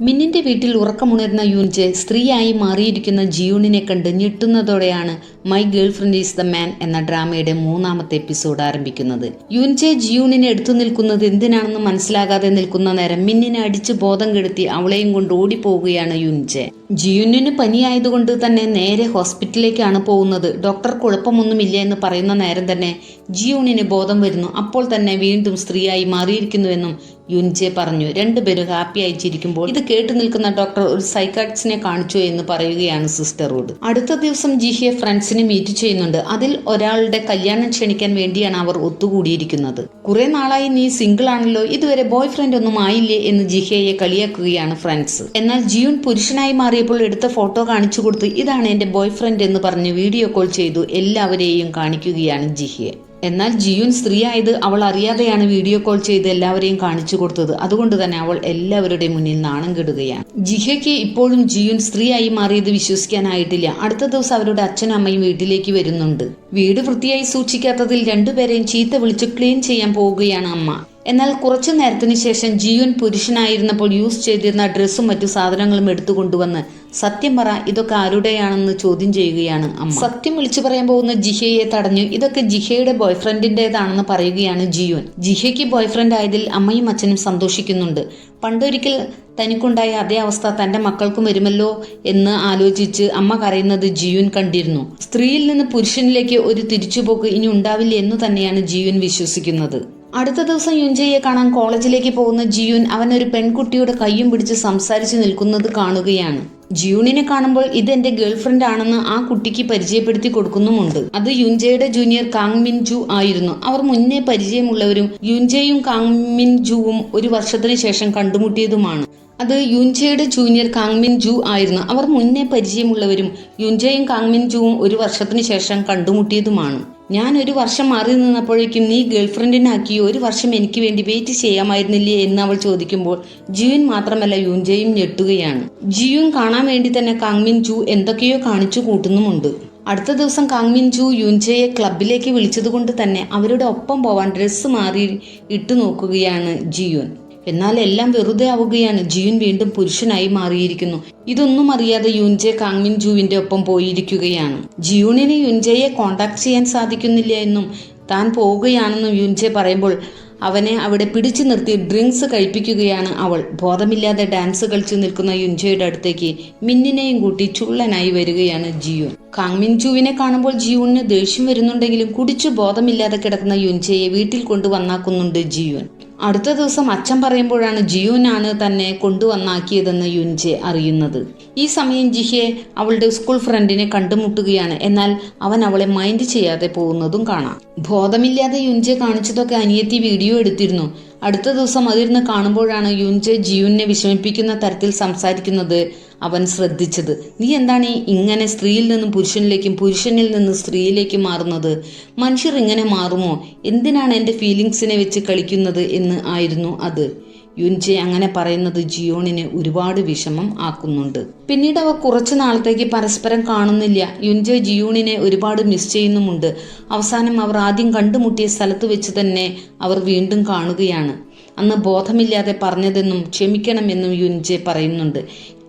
മിന്നിന്റെ വീട്ടിൽ ഉറക്കമുണരുന്ന യൂൻജ് സ്ത്രീയായി മാറിയിരിക്കുന്ന ജിയൂണിനെ കണ്ട് ഞെട്ടുന്നതോടെയാണ് my girlfriend is the man എന്ന ഡ്രാമയുടെ മൂന്നാമത്തെ എപ്പിസോഡ് ആരംഭിക്കുന്നത്. യുൻജെ ജിയൂണിനെ എടുത്തു നിൽക്കുന്നത് എന്തിനാണെന്ന് മനസ്സിലാകാതെ നിൽക്കുന്ന നേരം മിന്നിനെ അടിച്ച് ബോധം കെടുത്തി അവളെയും കൊണ്ട് ഓടിപ്പോവുകയാണ് യുൻജെ. ജിയൂനിന് പനിയായതുകൊണ്ട് തന്നെ നേരെ ഹോസ്പിറ്റലിലേക്കാണ് പോകുന്നത്. ഡോക്ടർ കുഴപ്പമൊന്നുമില്ല എന്ന് പറയുന്ന നേരം തന്നെ ജിയൂണിന് ബോധം വരുന്നു. അപ്പോൾ തന്നെ വീണ്ടും സ്ത്രീയായി മാറിയിരിക്കുന്നുവെന്നും യുൻജെ പറഞ്ഞു. രണ്ടുപേരും ഹാപ്പി ആയിച്ചിരിക്കുമ്പോൾ ഇത് കേട്ടു നിൽക്കുന്ന ഡോക്ടർ ഒരു സൈക്കാട്രിസ്റ്റിനെ കാണിച്ചു എന്ന് പറയുകയാണ് സിസ്റ്ററോട്. അടുത്ത ദിവസം ജിഹിയെ ഫ്രണ്ട്സിനെ മീറ്റ് ചെയ്യുന്നുണ്ട്. അതിൽ ഒരാളുടെ കല്യാണം ക്ഷണിക്കാൻ വേണ്ടിയാണ് അവർ ഒത്തുകൂടിയിരിക്കുന്നത്. കുറെ നാളായി നീ സിംഗിൾ ആണല്ലോ. ഇതുവരെ ബോയ് ഫ്രണ്ട് ഒന്നും ആയില്ലേ? എന്ന് ജിഹയെ കളിയാക്കുകയാണ് ഫ്രണ്ട്സ്. എന്നാൽ ജിയുൻ പുരുഷനായി മാറിയപ്പോൾ എടുത്ത ഫോട്ടോ കാണിച്ചു കൊടുത്ത് ഇതാണ് എന്റെ ബോയ് ഫ്രണ്ട് എന്ന് പറഞ്ഞ് വീഡിയോ കോൾ ചെയ്തു. എല്ലാവരെയും കാണിക്കുകയാണ് ജിഹയെ. എന്നാൽ ജിയുൻ സ്ത്രീ ആയത് അവൾ അറിയാതെയാണ് വീഡിയോ കോൾ ചെയ്ത് എല്ലാവരെയും കാണിച്ചു കൊടുത്തത്. അതുകൊണ്ട് തന്നെ അവൾ എല്ലാവരുടെയും മുന്നിൽ നാണം കെടുകയാണ്. ജിഹയ്ക്ക് ഇപ്പോഴും ജിയുൻ സ്ത്രീയായി മാറിയത് വിശ്വസിക്കാനായിട്ടില്ല. അടുത്ത ദിവസം അവരുടെ അച്ഛനും അമ്മയും വീട്ടിലേക്ക് വരുന്നുണ്ട്. വീട് വൃത്തിയായി സൂക്ഷിക്കാത്തതിൽ രണ്ടുപേരെയും ചീത്ത വിളിച്ച് ക്ലീൻ ചെയ്യാൻ പോവുകയാണ് അമ്മ. എന്നാൽ കുറച്ചു നേരത്തിന് ശേഷം ജിയുൻ പുരുഷനായിരുന്നപ്പോൾ യൂസ് ചെയ്തിരുന്ന ഡ്രസ്സും മറ്റു സാധനങ്ങളും എടുത്തു കൊണ്ടുവന്ന് സത്യം പറ ഇതൊക്കെ ആരുടെയാണെന്ന് ചോദ്യം ചെയ്യുകയാണ് അമ്മ. സത്യം വിളിച്ചു പറയാൻ പോകുന്ന ജിഹയെ തടഞ്ഞു ഇതൊക്കെ ജിഹയുടെ ബോയ്ഫ്രണ്ടിന്റെതാണെന്ന് പറയുകയാണ് ജിയുൻ. ജിഹയ്ക്ക് ബോയ്ഫ്രണ്ട് ആയതിൽ അമ്മയും അച്ഛനും സന്തോഷിക്കുന്നുണ്ട്. പണ്ടൊരിക്കൽ തനിക്കുണ്ടായ അതേ അവസ്ഥ തന്റെ മക്കൾക്കും വരുമല്ലോ എന്ന് ആലോചിച്ച് അമ്മ കരയുന്നത് ജിയുൻ കണ്ടിരുന്നു. സ്ത്രീയിൽ നിന്ന് പുരുഷനിലേക്ക് ഒരു തിരിച്ചുപോക്ക് ഇനി ഉണ്ടാവില്ല എന്ന് തന്നെയാണ് ജിയുൻ വിശ്വസിക്കുന്നത്. അടുത്ത ദിവസം യുൻജയെ കാണാൻ കോളേജിലേക്ക് പോകുന്ന ജിയുൻ അവൻ ഒരു പെൺകുട്ടിയുടെ കയ്യും പിടിച്ച് സംസാരിച്ചു നിൽക്കുന്നത് കാണുകയാണ്. ജിയൂണിനെ കാണുമ്പോൾ ഇത് എന്റെ ഗേൾഫ്രണ്ട് ആണെന്ന് ആ കുട്ടിക്ക് പരിചയപ്പെടുത്തി കൊടുക്കുന്നുമുണ്ട്. അത് യുൻജയുടെ ജൂനിയർ കാങ് മിൻ ജു ആയിരുന്നു. അവർ മുന്നേ പരിചയമുള്ളവരും യുൻജയും കാങ് മിൻ ജുവും ഒരു വർഷത്തിന് ശേഷം കണ്ടുമുട്ടിയതുമാണ്. അത് യുൻജയുടെ ജൂനിയർ കാങ്മിൻ ജു ആയിരുന്നു. അവർ മുന്നേ പരിചയമുള്ളവരും യുൻജയും കാങ്മിൻ ജുവും ഒരു വർഷത്തിന് ശേഷം കണ്ടുമുട്ടിയതുമാണ്. ഞാൻ ഒരു വർഷം മാറി നിന്നപ്പോഴേക്കും നീ ഗേൾഫ്രണ്ടിനാക്കി ഒരു വർഷം എനിക്ക് വേണ്ടി വെയിറ്റ് ചെയ്യാമായിരുന്നില്ലേ എന്ന് അവൾ ചോദിക്കുമ്പോൾ ജിയുൻ മാത്രമല്ല യുൻജയും ഞെട്ടുകയാണ്. ജിയുൻ കാണാൻ വേണ്ടി തന്നെ കാങ്മിൻ ജു എന്തൊക്കെയോ കാണിച്ചു കൂട്ടുന്നുമുണ്ട്. അടുത്ത ദിവസം കാങ്മിൻ ജു യുൻജയെ ക്ലബിലേക്ക് വിളിച്ചതുകൊണ്ട് തന്നെ അവരുടെ ഒപ്പം പോവാൻ ഡ്രസ്സ് മാറി ഇട്ടു നോക്കുകയാണ് ജിയുൻ. എന്നാൽ എല്ലാം വെറുതെ ആവുകയാണ്. ജിയുൻ വീണ്ടും പുരുഷനായി മാറിയിരിക്കുന്നു. ഇതൊന്നും അറിയാതെ യുൻജെ കാങ്മിൻ ജൂവിന്റെ ഒപ്പം പോയിരിക്കുകയാണ്. ജിയൂണിന് യുൻജയെ കോണ്ടാക്ട് ചെയ്യാൻ സാധിക്കുന്നില്ല എന്നും താൻ പോവുകയാണെന്നും യുൻജെ പറയുമ്പോൾ അവനെ അവിടെ പിടിച്ചു നിർത്തി ഡ്രിങ്ക്സ് കഴിപ്പിക്കുകയാണ് അവൾ. ബോധമില്ലാതെ ഡാൻസ് കളിച്ചു നിൽക്കുന്ന യുൻജയുടെ അടുത്തേക്ക് മിന്നിനെയും കൂട്ടി ചുള്ളനായി വരികയാണ് ജിയൂൻ കാങ്മിൻ ജുവിനെ കാണുമ്പോൾ ജിയൂണിന് ദേഷ്യം വരുന്നുണ്ടെങ്കിലും കുടിച്ചു ബോധമില്ലാതെ കിടക്കുന്ന യുൻജയെ വീട്ടിൽ കൊണ്ടുവന്നാക്കുന്നുണ്ട് ജിയുൻ അടുത്ത ദിവസം അച്ഛൻ പറയുമ്പോഴാണ് ജിയുനാണ് തന്നെ കൊണ്ടുവന്നാക്കിയതെന്ന് യുൻജെ അറിയുന്നത്. ഈ സമയം ജിഹെ അവളുടെ സ്കൂൾ ഫ്രണ്ടിനെ കണ്ടുമുട്ടുകയാണ്. എന്നാൽ അവൻ അവളെ മൈൻഡ് ചെയ്യാതെ പോകുന്നതും കാണാം. ബോധമില്ലാതെ യുൻജെ കാണിച്ചതൊക്കെ അനിയത്തി വീഡിയോ എടുത്തിരുന്നു. അടുത്ത ദിവസം അതിരുന്ന് കാണുമ്പോഴാണ് യുൻജെ ജിയുനെ വിഷമിപ്പിക്കുന്ന തരത്തിൽ സംസാരിക്കുന്നത് അവൻ ശ്രദ്ധിച്ചത്. നീ എന്താണ് ഇങ്ങനെ സ്ത്രീയിൽ നിന്നും പുരുഷനിലേക്കും പുരുഷനിൽ നിന്ന് സ്ത്രീയിലേക്കും മാറുന്നത്? മനുഷ്യർ ഇങ്ങനെ മാറുമോ? എന്തിനാണ് എന്റെ ഫീലിങ്സിനെ വെച്ച് കളിക്കുന്നത്? എന്ന് ആയിരുന്നു അത്. യുൻജെ അങ്ങനെ പറയുന്നത് ജിയോണിന് ഒരുപാട് വിഷമം ആക്കുന്നുണ്ട്. പിന്നീട് അവ കുറച്ചു നാളത്തേക്ക് പരസ്പരം കാണുന്നില്ല. യുൻജെ ജിയോണിനെ ഒരുപാട് മിസ് ചെയ്യുന്നുമുണ്ട്. അവസാനം അവർ ആദ്യം കണ്ടുമുട്ടിയ സ്ഥലത്ത് വെച്ച് തന്നെ അവർ വീണ്ടും കാണുകയാണ്. അന്ന് ബോധമില്ലാതെ പറഞ്ഞതെന്നും ക്ഷമിക്കണമെന്നും യുൻജെ പറയുന്നുണ്ട്.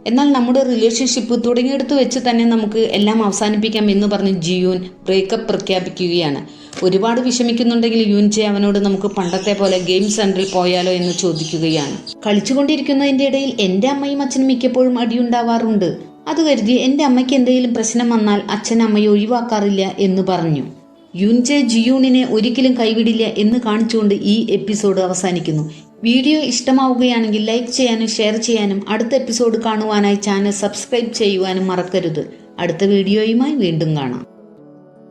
എന്നാൽ നമ്മുടെ റിലേഷൻഷിപ്പ് തുടങ്ങിയെടുത്ത് വെച്ച് തന്നെ നമുക്ക് എല്ലാം അവസാനിപ്പിക്കാം എന്ന് പറഞ്ഞ് ജിയൂൻ ബ്രേക്കപ്പ് പ്രഖ്യാപിക്കുകയാണ്. ഒരുപാട് വിഷമിക്കുന്നുണ്ടെങ്കിൽ യുൻജെ അവനോട് നമുക്ക് പണ്ടത്തെ പോലെ ഗെയിം സെന്ററിൽ പോയാലോ എന്ന് ചോദിക്കുകയാണ്. കളിച്ചുകൊണ്ടിരിക്കുന്നതിന്റെ ഇടയിൽ എന്റെ അമ്മയും അച്ഛനും മിക്കപ്പോഴും അടിയുണ്ടാവാറുണ്ട്. അത് കരുതി എന്റെ അമ്മയ്ക്ക് എന്തെങ്കിലും പ്രശ്നം വന്നാൽ അച്ഛൻ അമ്മയെ ഒഴിവാക്കാറില്ല എന്ന് പറഞ്ഞു. യുൻജെ ജിയൂണിനെ ഒരിക്കലും കൈവിടില്ല എന്ന് കാണിച്ചുകൊണ്ട് ഈ എപ്പിസോഡ് അവസാനിക്കുന്നു. വീഡിയോ ഇഷ്ടമാവുകയാണെങ്കിൽ ലൈക്ക് ചെയ്യാനും ഷെയർ ചെയ്യാനും അടുത്ത എപ്പിസോഡ് കാണുവാനായി ചാനൽ സബ്സ്ക്രൈബ് ചെയ്യുവാനും മറക്കരുത്. അടുത്ത വീഡിയോയുമായി വീണ്ടും കാണാം.